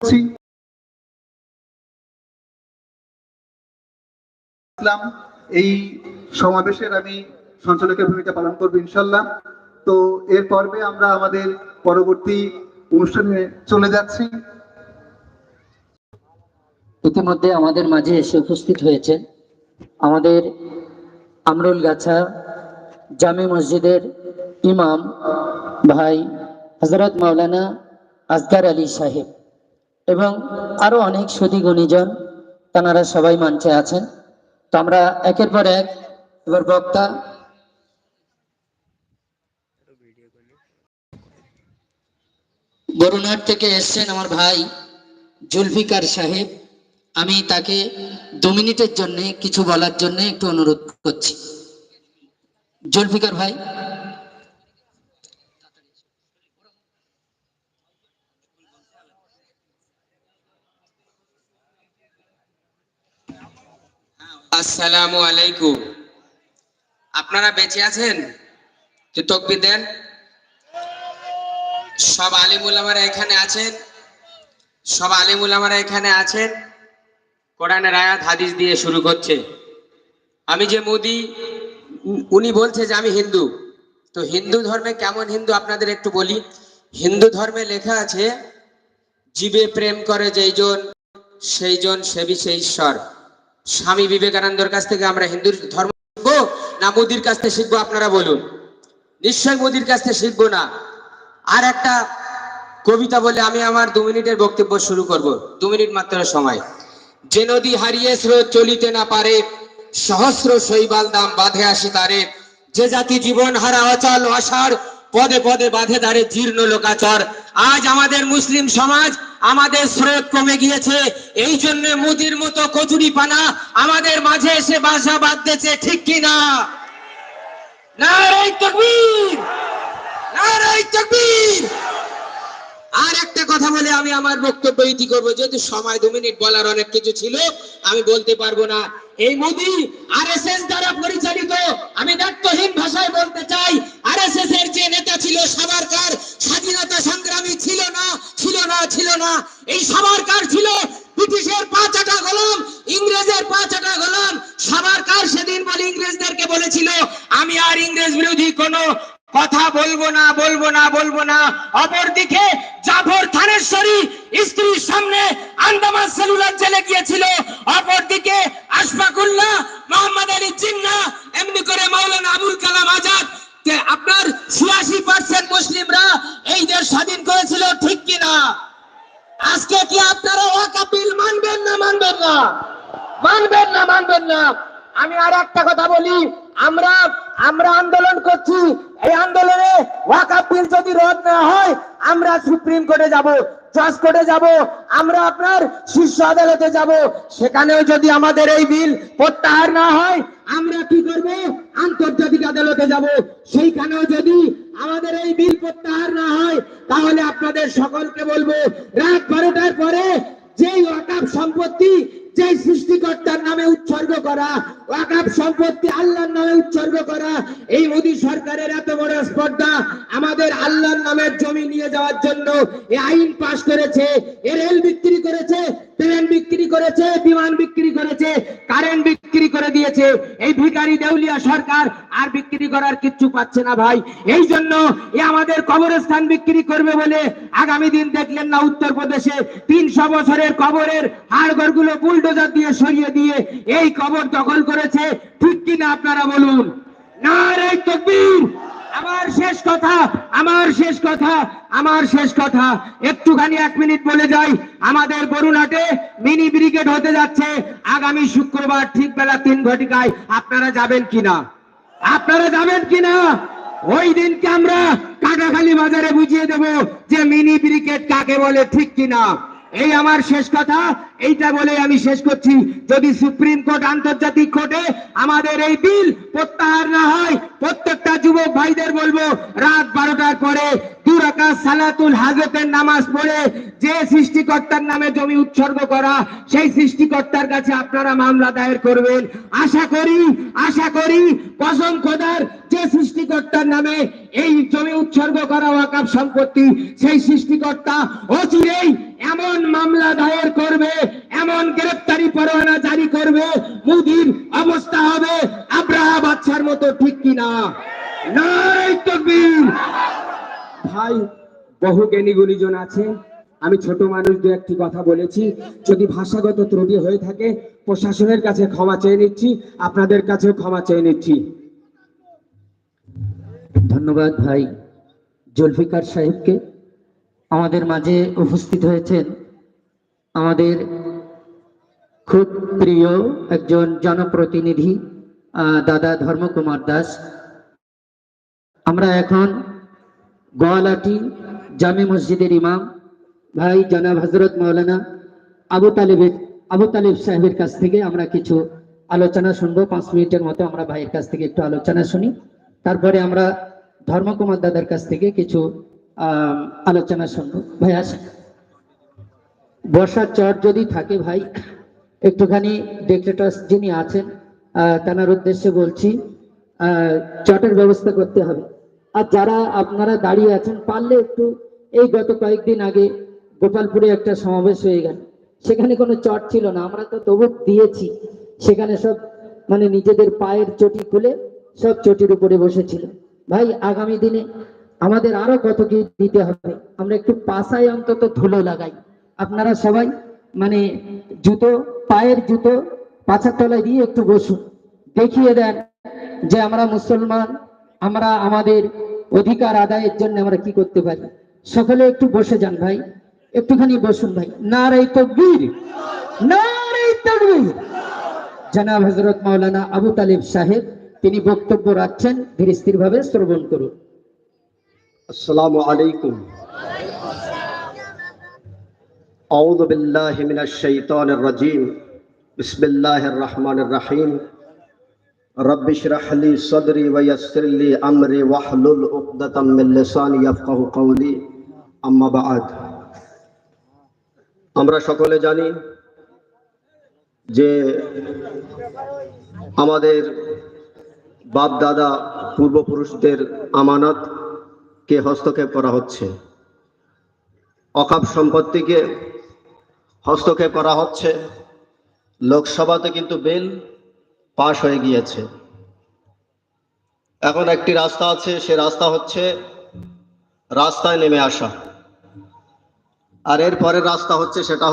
করছি। এই সমাবেশের আমি সঞ্চালকের ভূমিকা পালন করব ইনশাল্লাহ তো এর পর্বে আমরা আমাদের পরবর্তী অনুষ্ঠানে চলে যাচ্ছি। ইতিমধ্যে আমাদের মাঝে এসে উপস্থিত হয়েছে আমাদের আমরুল গাছা জামে মসজিদের ইমাম ভাই হজরত মাওলানা আসগার আলী সাহেব। এবং আরও অনেক সুদী গুণীজন তারা সবাই মঞ্চে আছেন। তো আমরা একের পর এক এবার বক্তা। বরুণার থেকে এসছেন আমার ভাই জুলফিকার সাহেব। আমি তাকে দু মিনিটের জন্য, কিছু বলার জন্য একটু অনুরোধ করছি। জুলফিকার ভাই। আসসালামু আলাইকুম। আপনারা বেঁচে আছেন? তো তকবির দেন। সব আলিমুল আমারা এখানে আছেন? সব আলিমুল আমারা এখানে আছেন? কোরআনের আয়াত, হাদিস দিয়ে শুরু করছে। আমি যে মোদি, উনি- উনি বলছে যে আমি হিন্দু। তো হিন্দু ধর্মে কেমন হিন্দু আপনাদের একটু বলি। হিন্দু ধর্মে লেখা আছে, জীবে প্রেম করে যেইজন, সেইজন সেবি সেই ঈশ্বর। স্বামী বিবেকানন্দর কাছ থেকে আমরা হিন্দু ধর্ম শিখব না মোদির কাছ থেকে শিখব, আপনারা বলুন। নিশ্চয় মোদির কাছ থেকে শিখব না। আর একটা কবিতা বলে আমি আমার দু মিনিটের বক্তব্য শুরু করব। দু মিনিট মাত্র সময়। যে নদী হারিয়ে স্রোত চলিতে না পারে, সহস্র শৈবাল দাম বাঁধে আসে তারে। যে জাতি জীবন হারা অচল অসার পদে পদে বাঁধে দাঁড়ে জীর্ণ লোকাচর। আজ আমাদের মুসলিম সমাজ আমাদের স্রোত কমে গিয়েছে। এই জন্য মুদির মতো কচুরি পানা আমাদের মাঝে এসে বাসা বাঁধতেছে, ঠিক কিনা? আর একটা কথা বলে আমি আমার বক্তব্য ইতি করব, যেহেতু সময় দু মিনিট বলার অনেক কিছু ছিল, আমি বলতে পারব না। এই মোদি এস দ্বারা পরিচালিত, আমি দায়িত্বহীন ভাষায় বলতে ছিল সাবারকার স্বাধীনতা সংগ্রামী ছিল না ছিল না ছিল না। এই সাবারকার ছিল? ব্রিটিশের পাঁচ আটা গোলাম, ইংরেজের পাঁচ আটা গোলাম সাবারকার সেদিন বলে ইংরেজদেরকে বলেছিল, আমি আর ইংরেজ বিরোধী কোনো কথা বলব না বলব না বলব না। অপরদিকে জাফর থানেশ্বরী স্ত্রীর সামনে আন্দামান সেলুলার জেলে গিয়েছিল। অপরদিকে আশফাকুল্লাহ মোহাম্মদ আলী জিন্না, এমনি করে মাওলানা আবুল কালাম আজাদ এই দেশ স্বাধীন করেছিল, ঠিক কিনা? আজকে কি আপনারা ওয়াকাবিল মানবেন না মানবেন না? মানবেন না মানবেন না। আমি আর একটা কথা বলি, আমরা আমরা আন্দোলন করছি, এই আন্দোলনে ওয়াকাব বিল যদি রদ না হয়, আমরা সুপ্রিম কোর্টে যাব, জজ কোর্টে যাব, আমরা আপনার শীর্ষ আদালতে যাব। সেখানেও যদি আমাদের এই বিল প্রত্যাহার না হয়, আমরা কি করব? আন্তর্জাতিক আদালতে যাব। সেইখানেও যদি আমাদের এই বিল প্রত্যাহার না হয়, তাহলে আপনাদের সকলকে বলব, রাত বারোটার পরে যেই ওয়াকাব সম্পত্তি যেই সৃষ্টিকর্তার নামে উৎসর্গ করা, ওয়াকাব সম্পত্তি আল্লাহর নামে উৎসর্গ করা, এই মোদী সরকারের এত বড় স্পর্ধা, আমাদের আল্লাহর নামের জমি নিয়ে যাওয়ার জন্য এই আইন পাশ করেছে এ রেল বিক্রি করেছে ট্রেন বিক্রি করেছে, বিমান বিক্রি করেছে কারেন্ট বিক্রি করে দিয়েছে। এই ভিখারি দেউলিয়া সরকার আর বিক্রি করার কিচ্ছু পাচ্ছে না ভাই। এই জন্য এ আমাদের কবরস্থান বিক্রি করবে বলে আগামী দিন দেখলেন না উত্তরপ্রদেশে। তিনশো বছরের কবরের হাড়গড়গুলো বুলডোজার দিয়ে সরিয়ে দিয়ে এই কবর দখল করেছে। ঠিক কিনা আপনারা বলুন? না রে তকবীর! আমার শেষ কথা, আমার শেষ কথা আমার শেষ কথা, একটুখানি এক মিনিট বলে যাই, আমাদের বরুণহাটে মিনি ব্রিগেড হতে যাচ্ছে। আগামী শুক্রবার ঠিক বেলা তিন ঘটিকায় আপনারা যাবেন কিনা? আপনারা যাবেন কিনা? ওই দিনকে আমরা কাটাখালি বাজারে বুঝিয়ে দেব যে মিনি ব্রিগেড কাকে বলে, ঠিক কিনা? এই আমার শেষ কথা, এইটা বলে আমি শেষ করছি। যদি সুপ্রিম কোর্ট আন্তর্জাতিক কোর্টে আমাদের এই বিল প্রত্যাহার না হয়, প্রত্যেকটা যুবক ভাইদের বলব, রাত বারোটার পরে সালাতুল হাজতের নামাজ পড়ে যে সৃষ্টিকর্তার নামে জমি উৎসর্গ করা, সেই সৃষ্টিকর্তার কাছে আপনারা মামলা দায়ের করবেন। আশা করি আশা করি, কসম খোদার, যে সৃষ্টিকর্তার নামে এই জমি উৎসর্গ করা ওয়াকাব সম্পত্তি, সেই সৃষ্টিকর্তা অচিরেই এমন মামলা দায়ের করবে, এমন গ্রেপ্তারি পরোয়ানা জারি করবে, মুদির অবস্থা হবে আব্রাহা বাচ্চার মতো, ঠিক কিনা? নাই তকবীর। ভাই বহু জ্ঞানী গুণীজন আছে। আমি ছোট মানুষ দু একটি কথা বলেছি। যদি ভাষাগত ত্রুটি হয়ে থাকে, প্রশাসনের কাছে ক্ষমা চেয়ে নিচ্ছি, আপনাদের কাছেও ক্ষমা চেয়ে নিচ্ছি। ধন্যবাদ ভাই জুলফিকার সাহেবকে। আমাদের মাঝে উপস্থিত হয়েছেন আমাদের খুব প্রিয় একজন জনপ্রতিনিধি দাদা ধর্মকুমার দাস। আমরা এখন গোয়ালাটি জামে মসজিদের ইমাম, ভাই জনাব হজরত মৌলানা আবু তালেবের, আবু তালেব সাহেবের কাছ থেকে আমরা কিছু আলোচনা শুনব। পাঁচ মিনিটের মতো আমরা ভাইয়ের কাছ থেকে একটু আলোচনা শুনি। তারপরে আমরা ধর্মকুমার দাদার কাছ থেকে কিছু আলোচনা শুনব। ভাই আসেন বর্ষার চর যদি থাকে ভাই, একটুখানি ডেক্রেটার্স যিনি আছেন তানার উদ্দেশ্যে বলছি চটের ব্যবস্থা করতে হবে। আর যারা আপনারা দাঁড়িয়ে আছেন, পারলে একটু এই গত কয়েকদিন আগে গোপালপুরে একটা সমাবেশ হয়ে গেল। সেখানে কোনো চট ছিল না, আমরা তো তবু দিয়েছি। সেখানে সব মানে নিজেদের পায়ের চটি খুলে সব চটির উপরে বসেছিল। ভাই, আগামী দিনে আমাদের আরও কত কি দিতে হবে? আমরা একটু পাশায় অন্তত ধুলো লাগাই। আপনারা সবাই মানে জুতো, পায়ের জুতো পাছার তলায় দিয়ে একটু বসুন। দেখিয়ে দেন যে আমরা মুসলমান, আমরা আমাদের অধিকার আদায়ের জন্য আমরা কি করতে পারি। সকলে একটু বসে যান ভাই একটুখানি বসুন ভাই নারাই তকবীর নারাই তকবীর জনাব হজরত মাওলানা আবু তালিব সাহেব তিনি বক্তব্য রাখছেন ধীর স্থির ভাবে শ্রবণ করুন السلام عليكم أعوذ بالله من الشيطان الرجيم بسم الله الرحمن الرحيم رب اشرح لي صدري ويسر لي أمري واحلل عقدة من لساني يفقه قولي আম্মা আমরা সকলে জানি যে আমাদের বাপ দাদা পূর্বপুরুষদের আমানতকে হস্তক্ষেপ করা হচ্ছে? অকাপ সম্পত্তিকে হস্তক্ষেপ করা হচ্ছে। লোকসভাতে কিন্তু বিল পাশ হয়ে গিয়েছে। এখন একটি রাস্তা আছে, সে রাস্তা হচ্ছে রাস্তায় নেমে আসা। আর এর পরের রাস্তা হচ্ছে সেটা